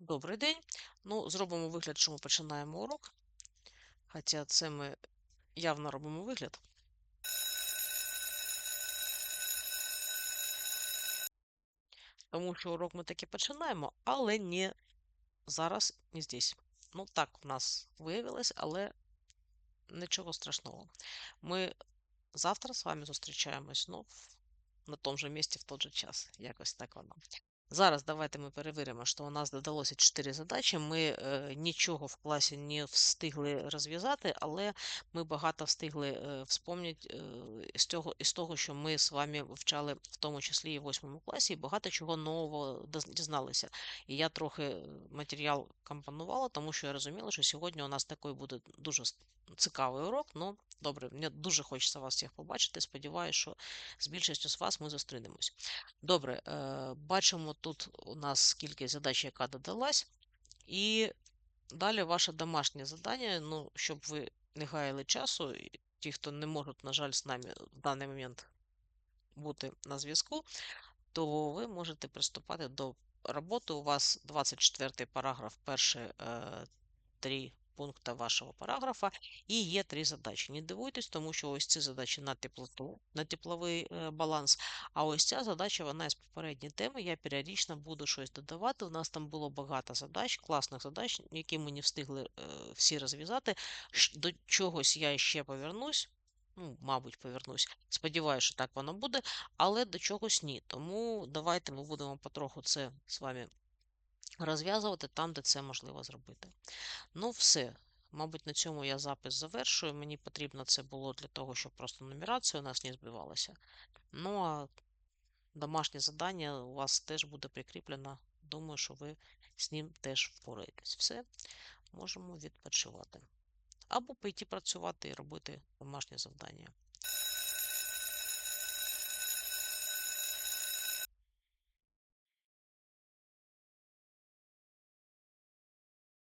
Добрий день. Ну, зробимо вигляд, що ми починаємо урок. Хоча це ми явно робимо вигляд. Тому що урок ми таки починаємо, але не зараз, не здесь. Ну, так в нас виявилось, але нічого страшного. Ми завтра з вами зустрічаємось, ну, на тому же місці в той же час. Якось так воно. Зараз давайте ми перевіримо, що у нас додалося 4 задачі. Ми е, нічого в класі не встигли розв'язати, але ми багато встигли е, вспомнити е, з, того, із того, що ми з вами вивчали в тому числі і в 8 класі, і багато чого нового дізналися. І я трохи е, матеріал компонувала, тому що я розуміла, що сьогодні у нас такий буде дуже цікавий урок. Ну, добре, мені дуже хочеться вас всіх побачити. Сподіваюся, що з більшістю з вас ми зустрінемось. Добре, е, бачимо тут у нас кількість задач, яка додалась. І далі ваше домашнє завдання, ну, щоб ви не гаяли часу, ті, хто не можуть, на жаль, з нами в даний момент бути на зв'язку, то ви можете приступати до роботи. У вас 24 параграф, перші е, три пункти вашого параграфа, і є три задачі. Не дивуйтесь, тому що ось ці задачі на теплоту, на тепловий е, баланс. А ось ця задача, вона із попередньої теми. Я періодично буду щось додавати. У нас там було багато задач, класних задач, які ми не встигли е, всі розв'язати. До чогось я ще повернусь. Ну, мабуть, повернусь. Сподіваюся, що так воно буде, але до чогось ні. Тому давайте ми будемо потроху це з вами розв'язувати там, де це можливо зробити. Ну, все. Мабуть, на цьому я запис завершую. Мені потрібно це було для того, щоб просто нумерація у нас не збивалася. Ну, а домашнє завдання у вас теж буде прикріплено. Думаю, що ви з ним теж впораєтесь. Все, можемо відпочивати. Або пойти працювати і робити домашнє завдання.